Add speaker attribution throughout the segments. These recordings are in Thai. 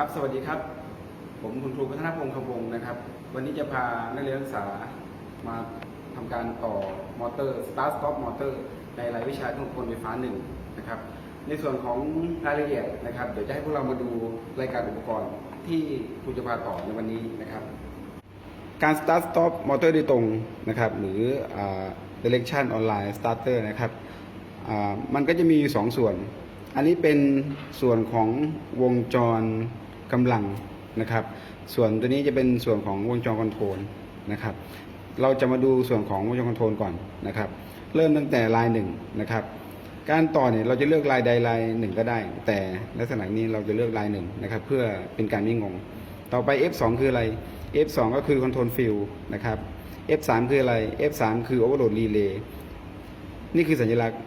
Speaker 1: ครับสวัสดีครับ ผมคุณครูพัฒนพงศ์คำวงนะครับ วันนี้จะพานักเรียนนักศึกษามาทำการต่อมอเตอร์ Start Stop มอเตอร์ในรายวิชาเครื่องกลไฟฟ้าหนึ่งนะครับ ในส่วนของรายละเอียดนะครับ เดี๋ยวจะให้พวกเรามาดูรายการอุปกรณ์ที่ครูจะพาต่อในวันนี้นะครับ การ start stop มอเตอร์โดยตรงนะครับ หรือ direction online starter นะครับมันก็จะมีอยู่สองส่วน อันนี้เป็นส่วนของวงจร กำลังนะครับ ส่วนตัวนี้จะเป็นส่วนของวงจรคอนโทรลนะครับ เราจะมาดูส่วนของวงจรคอนโทรลก่อนนะครับ เริ่มตั้งแต่ลายหนึ่งนะครับ การต่อเนี่ยเราจะเลือกลายใดลายหนึ่งก็ได้ แต่ลักษณะนี้เราจะเลือกลายหนึ่งนะครับ เพื่อเป็นการไม่งง ต่อไป F2 คืออะไร F2 ก็คือ Control Field นะครับ F3 คืออะไร F3 คือ Overload Relay นี่คือสัญลักษณ์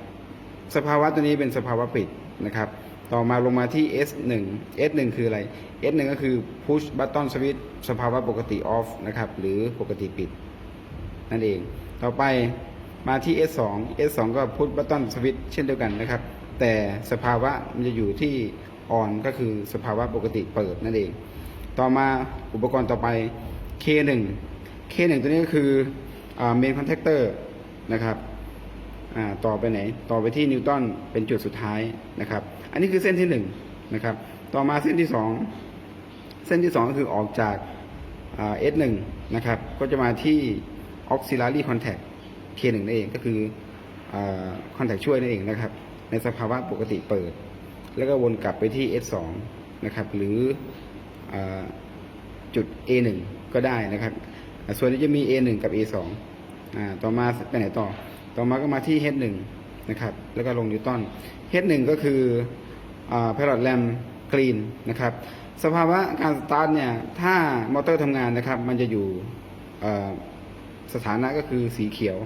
Speaker 1: สภาวะตัวนี้เป็นสภาวะปิดนะครับ ต่อมาลงมาที่ S1 S1 คืออะไร S1 ก็คือ Push Button Switch สภาวะปกติ Off นะครับ หรือปกติปิด นั่นเอง ต่อไปมาที่ S2 S2 ก็ Push Button Switch เช่นเดียวกันนะครับ แต่สภาวะมันจะอยู่ที่ On ก็คือสภาวะปกติเปิดนั่นเอง ต่อมาอุปกรณ์ต่อไป K1 K1 ตัวนี้ก็คือเมนคอนแทคเตอร์นะครับ ต่อไปไหน ต่อไปที่นิวตันเป็นจุดสุดท้ายนะครับ อันนี้คือเส้นที่1นะครับ ต่อมาเส้นที่ 2 เส้นที่ 2 ก็คือออกจากอ่า S1 นะครับ ก็จะมาที่ auxiliary contact K1 นั่นเองก็คือคอนแทคช่วยนั่นเองนะครับ ในสภาวะปกติเปิด แล้วก็วนกลับไปที่ S2 นะครับ หรืออจุด A1 ก็ได้นะครับ ส่วนนี้จะมี A1 กับ A2 อ่าต่อมาไปไหนต่อ ต่อมาก็มาที่ H1 นะครับ แล้วก็ลงนิวตัน H1 ก็คืออ่า parallel lamp green นะครับ สภาวะการสตาร์ทเนี่ย ถ้ามอเตอร์ทำงานนะครับ มันจะอยู่สถานะก็คือสีเขียว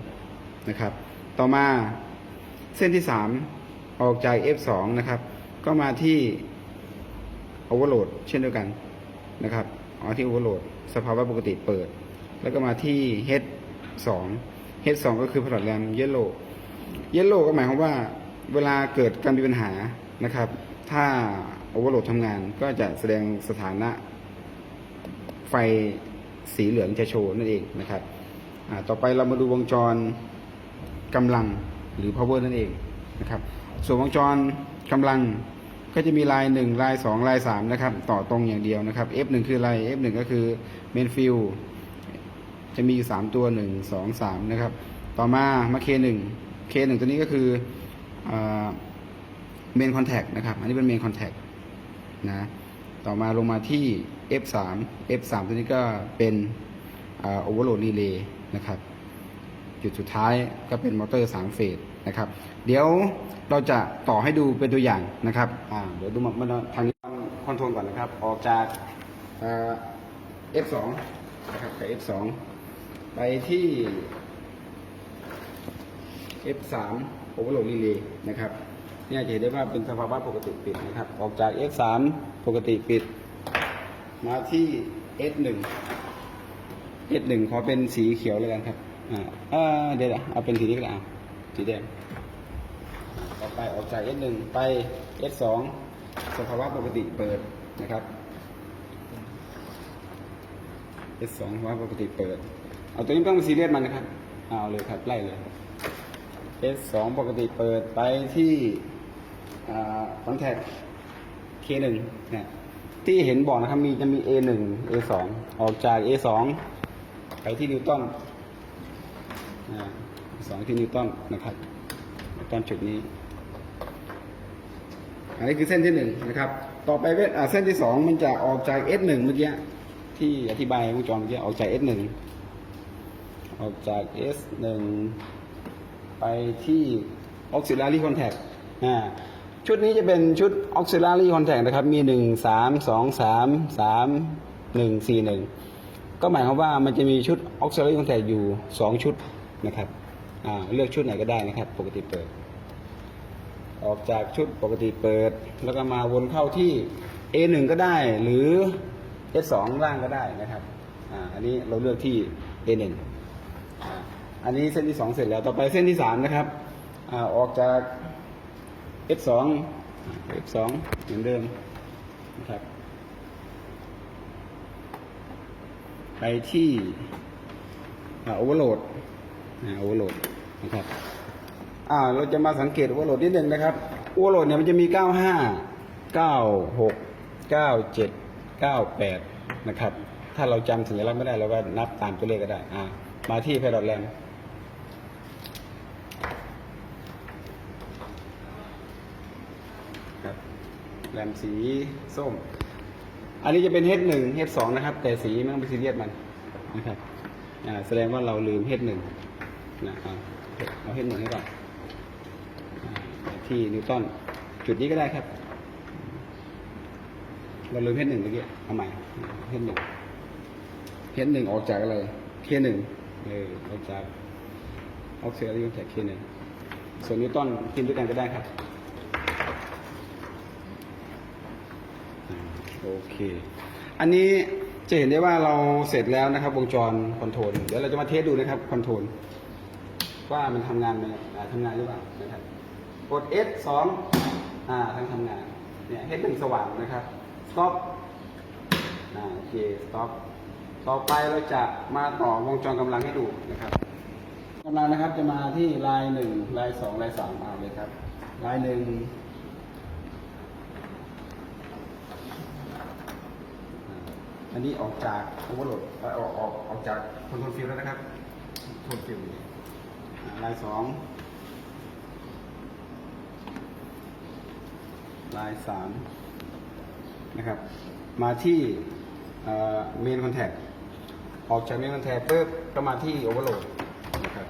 Speaker 1: นะครับ ต่อมาเส้นที่ 3 ออกจาก F2 นะครับ ก็มาที่ overload เช่นเดียวกันนะครับเอที่ overload สภาวะปกติเปิด แล้วก็มาที่ H2 H2 ก็คือ parallel lamp yellow yellow ก็หมายความว่าเวลาเกิดการมีปัญหานะครับ ถ้า overload ทำงานก็จะแสดงสถานะ ไฟสีเหลืองจะโชว์นั่นเองนะครับ ต่อไปเรามาดูวงจรกำลังหรือ power นั่นเองนะครับ ส่วนวงจรกำลังก็จะมีลาย1ลาย2ลาย3นะครับ ต่อตรงอย่างเดียวนะครับ F1 คืออะไร F1 ก็คือ main field จะมีอยู่ 3 ตัว 1 2 3 นะครับ ต่อมามา K1 K1 ตัวนี้ก็คืออ่า main contact นะครับ อันนี้เป็น main contact นะต่อมาลงมาที่ F3 F3 ตัวนี้ก็เป็นโอ่า overload relay นะครับ จุดสุดท้ายก็เป็นมอเตอร์ 3 เฟสนะครับ เดี๋ยวเราจะต่อให้ดูเป็นตัวอย่างนะครับอ่าเดี๋ยวดูมาทางนี้คอนโทรลก่อนนะครับ ออกจากอ่า F2 นะครับกับ F2 ไปที่ F3 overload relay นะครับเนี่ยจะเห็นได้ว่าเป็นสภาวะปกติปิดนะครับ ออกจาก F3 ปกติปิด มาที่ S1 S1 ขอเป็นสีเขียวเลยกันครับ อ่าเดี๋ยวเอาเป็นสีนี้ก็ได้สีแดง ต่อไปออกจาก S1 ไป S2 สภาวะปกติเปิดนะครับ S2 สภาวะปกติเปิด เอาตัวนี้ต้องซีเรียสมันนะครับ เอาเลยครับไล่เลย S2 ปกติเปิดไปที่คอนแทค K1 เนี่ยที่เห็นบอกนะครับมีจะมี A1 A2 ออกจาก A2 ไปที่นิวตันสองที่นิวตันนะครับนิวตันจุดนี้ อันนี้คือเส้นที่หนึ่งนะครับ ต่อไปเว้นเส้นที่สองมันจะออกจาก S1 เมื่อกี้ที่อธิบายวงจรเมื่อกี้ออกจาก S1 ออกจาก S1 ไปที่ auxiliary contact อ่าชุดนี้จะเป็นชุด auxiliary contact นะครับ มีหนึ่งสามสองสามสามหนึ่งสี่หนึ่งก็หมายความว่ามันจะมีชุด auxiliary contact อยู่สองชุดนะครับอ่าเลือกชุดไหนก็ได้นะครับ ปกติเปิด ออกจากชุดปกติเปิด แล้วก็มาวนเข้าที่ A1 ก็ได้หรือ S2 ล่างก็ได้นะครับอ่าอันนี้เราเลือกที่ A1 อันนี้เส้นที่สองเสร็จแล้ว ต่อไปเส้นที่สามนะครับอออกจาก F2 F2 เหมือนเดิมนะครับ ไปที่โอเวอร์โหลดโอเวอร์โหลดนะครับอ่าเราจะมาสังเกตโอเวอร์โหลดนิดนึงนะครับโอเวอร์โหลดเนี่ยมันจะมี 95 96 97 98 นะครับ ถ้าเราจำสัญลักษณ์ไม่ได้เราก็นับตามตัวเลขก็ได้อ่า มาที่ p a d o t l a m ครับแรมสีส้ม อันนี้จะเป็น H1 H2 นะครับ แต่สีไม่ต้องไปซีเรียสมันนะครับแสดงว่าเราลืม H1 นะเอาเอา H1 ให้ก่อนที่นิวตันจุดนี้ก็ได้ครับ เราลืม H1 เมื่อกี้เอาใหม่ H1 H1 ออกจากอะไร K1 เออจากออกเสียออกจาก K1 ส่วนนิวตันกินด้วยกันก็ได้ครับโอเค อันนี้จะเห็นได้ว่าเราเสร็จแล้วนะครับ วงจรคอนโทรลเดี๋ยวเราจะมาเทสดูนะครับคอนโทรลว่ามันทำงานไหมทำงานหรือเปล่านะครับกด S สองอ่าทั้งทำงานเนี่ย H หนึ่งสว่างนะครับ stop อ่าโอเค stop ต่อไปเราจะมาต่อวงจรกำลังให้ดูนะครับกำลังนะครับจะมาที่ลายหนึ่งลายสองลายสามมาเลยครับ ลายหนึ่งอันนี้ออกจากโอเวอร์โหลดเอ่อออกออกออกจากคอนโทรลฟิลแล้วนะครับคอนโทรลฟิลลายสองลายสามนะครับ มาที่เมนคอนแทค ออกจากเมนคอนแทคปุ๊บก็มาที่โอเวอร์โหลดนะครับ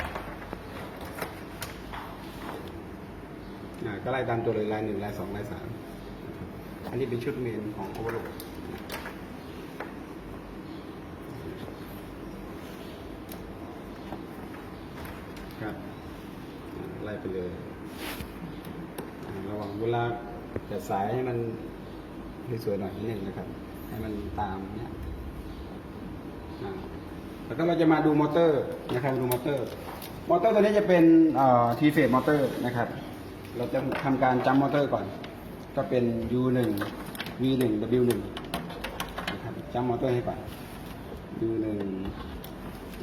Speaker 1: ก็ไล่ตามตัวเลยลายหนึ่งลายสองลายสามอันนี้เป็นชุดเมนของโอเวอร์โหลดครับไล่ไปเลย ระวังเวลาจะสายให้มันสวยหน่อยนิดนึงนะครับ ให้มันตามเนี้ย แล้วก็เราจะมาดูมอเตอร์นะครับดูมอเตอร์ มอเตอร์ตัวนี้จะเป็นทีเฟสมอเตอร์นะครับ เราจะทำการจำมอเตอร์ก่อน ก็เป็น U1 V1 W1 นะครับจำมอเตอร์ให้ก่อน U1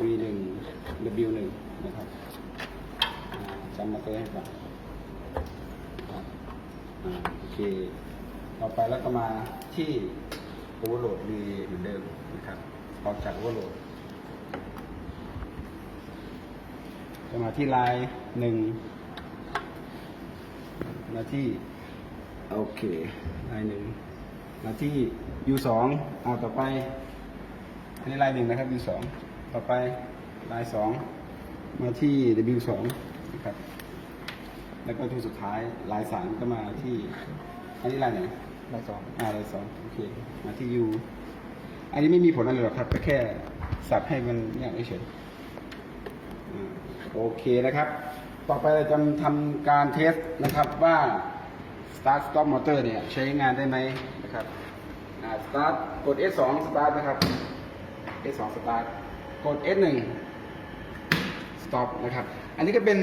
Speaker 1: V1 W1 นะครับจำมาเตอร์ให้ก่อนโอเคต่อไปแล้วก็มาที่โอเวอร์โหลดดีเหมือนเดิมนะครับ ออกจากโอเวอร์โหลดจะมาที่ลายหนึ่งมาที่ โอเคลายหนึ่งมาที่ U สองเอาต่อไปอันนี้ลายหนึ่งนะครับ U สองต่อไปลายสองมาที่ W สองนะครับ แล้วก็ที่สุดท้ายลายสามก็มาที่ อันนี้ลายไหนลายสองอ่าลายสองโอเค มาที่ U อันนี้ไม่มีผลอะไรหรอกครับก็แค่สับให้มันเนี่ยเฉยอ่าโอเคนะครับ ต่อไปเราจะทำการเทสนะครับว่า start stop motor เนี่ยใช้งานได้ไหมนะครับอ่า start กด S2 start นะครับ S2 start กด S1 stop นะครับ อันนี้ก็เป็น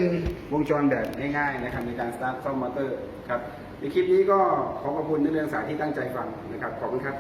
Speaker 1: วงจรแบบง่ายๆนะครับในการ start stop motor ครับในคลิปนี้ก็ขอขอบคุณนักเรียนศึกษาที่ตั้งใจฟังนะครับ ขอบคุณครับ